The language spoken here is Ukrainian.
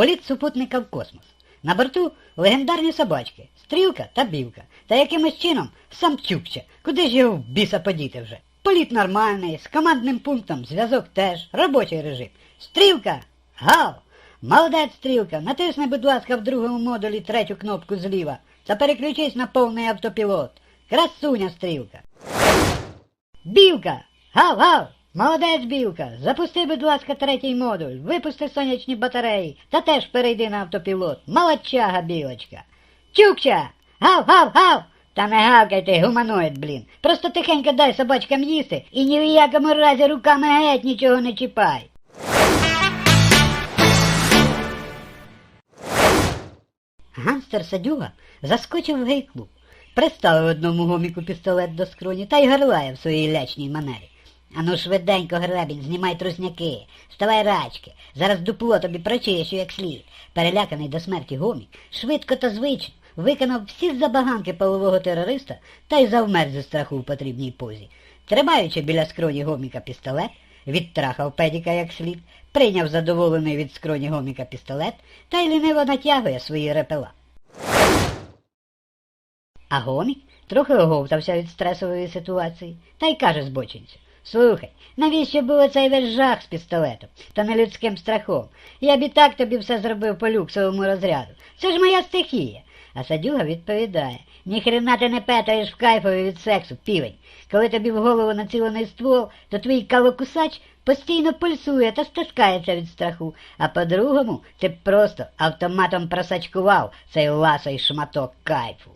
Політ супутника в космос. На борту легендарні собачки, стрілка та білка. Та якимось чином сам Чукча. Куди ж його біса подіти вже? Політ нормальний, з командним пунктом, зв'язок теж, робочий режим. Стрілка! Гав! Молодець, стрілка, натисни, будь ласка, в другому модулі третю кнопку зліва та переключись на повний автопілот. Красуня, стрілка. Білка! Гав, гав! Молодець, білка! Запусти, будь ласка, третій модуль, випусти сонячні батареї та теж перейди на автопілот. Молодчага, білочка. Чукча! Гав, гав, гав! Та не гавкай ти, гуманоїд, блін. Просто тихенько дай собачкам їсти і ні в якому разі руками геть нічого не чіпай. Ганстер Садюга заскочив в гей-клуб, приставив одному гоміку пістолет до скроні та й горлає в своїй лячній манері. Ану швиденько, гребінь, знімай трусняки, вставай рачки, зараз дупло тобі прочищу як слід. Переляканий до смерті гомік, швидко та звично виконав всі забаганки полового терориста та й завмер зі страху в потрібній позі. Тримаючи біля скроні гоміка пістолет, відтрахав педіка як слід, прийняв задоволений від скроні гоміка пістолет та й ліниво натягує свої репела. А гомік трохи оговтався від стресової ситуації та й каже збочинцю. Слухай, навіщо було цей весь жах з пістолетом та нелюдським страхом? Я б і так тобі все зробив по люксовому розряду. Це ж моя стихія. А садюга відповідає, ніхрена ти не петаєш в кайфові від сексу, півень. Коли тобі в голову націлений ствол, то твій калокусач постійно пульсує та стискається від страху, а по-другому ти просто автоматом просачкував цей ласий шматок кайфу.